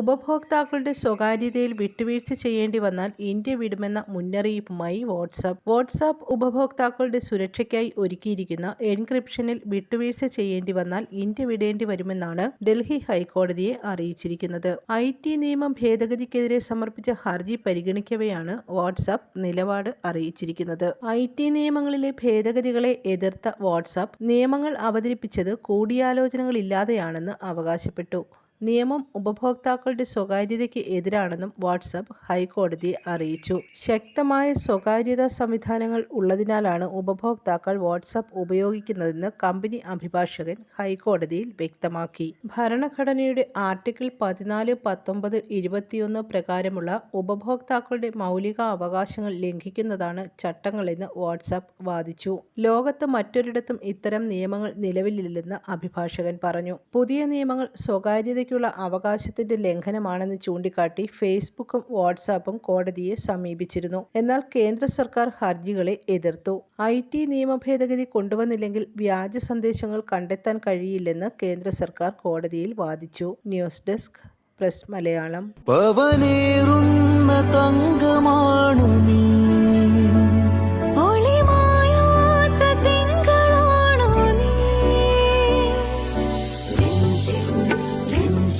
ഉപഭോക്താക്കളുടെ സ്വകാര്യതയിൽ വിട്ടുവീഴ്ച ചെയ്യേണ്ടി വന്നാൽ ഇന്ത്യ വിടുമെന്ന മുന്നറിയിപ്പുമായി വാട്സാപ്പ്. വാട്സാപ്പ് ഉപഭോക്താക്കളുടെ സുരക്ഷയ്ക്കായി ഒരുക്കിയിരിക്കുന്ന എൻക്രിപ്ഷനിൽ വിട്ടുവീഴ്ച ചെയ്യേണ്ടി വന്നാൽ ഇന്ത്യ വിടേണ്ടി വരുമെന്നാണ് ഡൽഹി ഹൈക്കോടതിയെ അറിയിച്ചിരിക്കുന്നത്. ഐ ടി നിയമം ഭേദഗതിക്കെതിരെ സമർപ്പിച്ച ഹർജി പരിഗണിക്കവെയാണ് വാട്സാപ്പ് നിലപാട് അറിയിച്ചിരിക്കുന്നത്. ഐ ടി നിയമങ്ങളിലെ ഭേദഗതികളെ എതിർത്ത വാട്സാപ്പ് നിയമങ്ങൾ അവതരിപ്പിച്ചത് കൂടിയാലോചനകളില്ലാതെയാണെന്ന് അവകാശപ്പെട്ടു. നിയമം ഉപഭോക്താക്കളുടെ സ്വകാര്യതയ്ക്ക് എതിരാണെന്നും വാട്സപ്പ് ഹൈക്കോടതിയെ അറിയിച്ചു. ശക്തമായ സ്വകാര്യതാ സംവിധാനങ്ങൾ ഉള്ളതിനാലാണ് ഉപഭോക്താക്കൾ വാട്സപ്പ് ഉപയോഗിക്കുന്നതെന്ന് കമ്പനി അഭിഭാഷകൻ ഹൈക്കോടതിയിൽ വ്യക്തമാക്കി. ഭരണഘടനയുടെ ആർട്ടിക്കിൾ പതിനാല് പത്തൊമ്പത് ഇരുപത്തിയൊന്ന് പ്രകാരമുള്ള ഉപഭോക്താക്കളുടെ മൗലിക അവകാശങ്ങൾ ലംഘിക്കുന്നതാണ് ചട്ടങ്ങളെന്ന് വാട്സപ്പ് വാദിച്ചു. ലോകത്ത് മറ്റൊരിടത്തും ഇത്തരം നിയമങ്ങൾ നിലവിലില്ലെന്ന് അഭിഭാഷകൻ പറഞ്ഞു. പുതിയ നിയമങ്ങൾ സ്വകാര്യതയ്ക്കുള്ള അവകാശത്തിന്റെ ലംഘനമാണെന്ന് ചൂണ്ടിക്കാട്ടി ഫേസ്ബുക്കും വാട്സാപ്പും കോടതിയെ സമീപിച്ചിരുന്നു. എന്നാൽ കേന്ദ്ര സർക്കാർ ഹർജികളെ എതിർത്തു. ഐ ടി നിയമ ഭേദഗതി കൊണ്ടുവന്നില്ലെങ്കിൽ വ്യാജ സന്ദേശങ്ങൾ കണ്ടെത്താൻ കഴിയില്ലെന്ന് കേന്ദ്ര സർക്കാർ കോടതിയിൽ വാദിച്ചു. News desk press Malayalam. പവനേറുന്ന